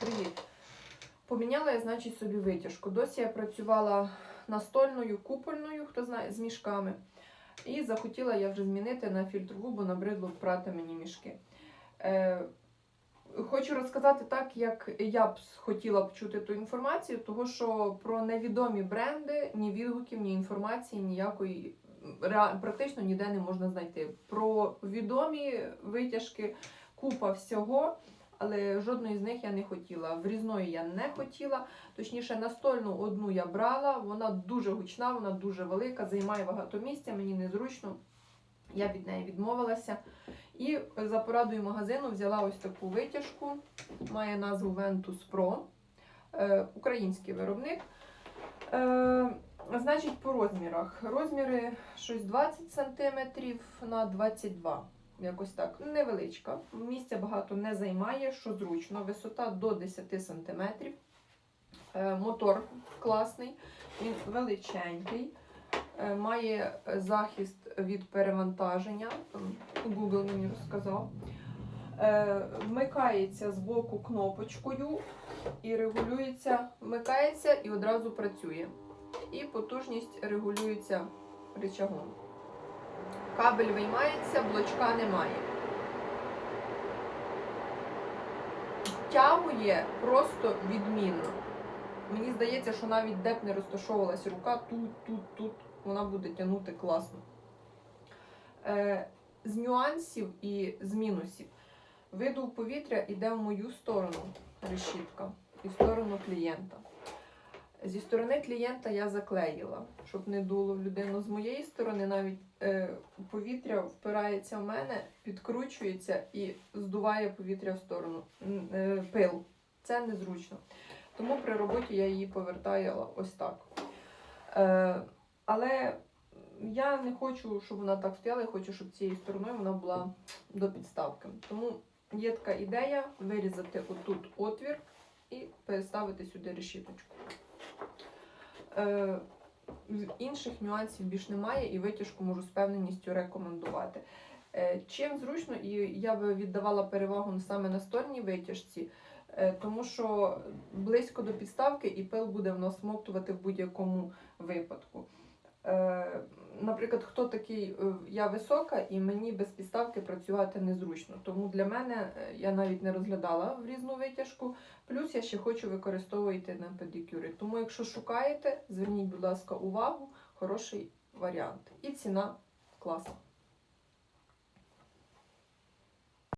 Привіт. Поміняла я, значить, собі витяжку. Досі я працювала настольною, купольною, хто знає, з мішками. І захотіла я вже змінити на фільтрову, бо набридло прати мені мішки. Е, хочу розказати так, як я б хотіла б чути ту інформацію, того що про невідомі бренди ні відгуків, ні інформації ніякої практично ніде не можна знайти. Про відомі витяжки купа всього, але жодної з них я не хотіла. Врізної я не хотіла. Точніше, настольну одну я брала. Вона дуже гучна, вона дуже велика, займає багато місця, мені незручно. Я від неї відмовилася. І за порадою магазину взяла ось таку витяжку. Має назву Ventus Pro. Е, український виробник. Е, значить, по розмірах. Розміри щось 20 см на 22 Якось так. Невеличка. Місця багато не займає, що зручно. Висота до 10 см. Е, мотор класний, він величенький. Е, Має захист від перевантаження. Google мені розказав. Е, Вмикається з боку кнопочкою і регулюється, вмикається і одразу працює. І потужність регулюється рычагом. Кабель виймається, блочка немає. Тягує просто відмінно. Мені здається, що навіть де б не розташовувалась рука, тут, тут, тут вона буде тягнути класно. Е, з нюансів і з мінусів. Видув повітря йде в мою сторону решітка і в сторону клієнта. Зі сторони клієнта я заклеїла, щоб не дуло в людину. З моєї сторони навіть е, повітря впирається в мене, підкручується і здуває повітря в сторону. Е, пил. Це незручно. Тому при роботі я її повертаю ось так. Е, але я не хочу, щоб вона так стояла, я хочу, щоб цією стороною вона була до підставки. Тому є така ідея вирізати отут отвір і переставити сюди решіточку. Е, інших нюансів більш немає, і витяжку можу з певненістю рекомендувати. Е, чим зручно, і я би віддавала перевагу саме настольній витяжці, е, тому що близько до підставки і пил буде в нас смоктувати в будь-якому випадку. Е, наприклад, хто такий, е, я висока, і мені без підставки працювати незручно. Тому для мене е, я навіть не розглядала в різну витяжку. Плюс я ще хочу використовувати на педикюри. Тому, якщо шукаєте, зверніть, будь ласка, увагу, хороший варіант. І ціна класна.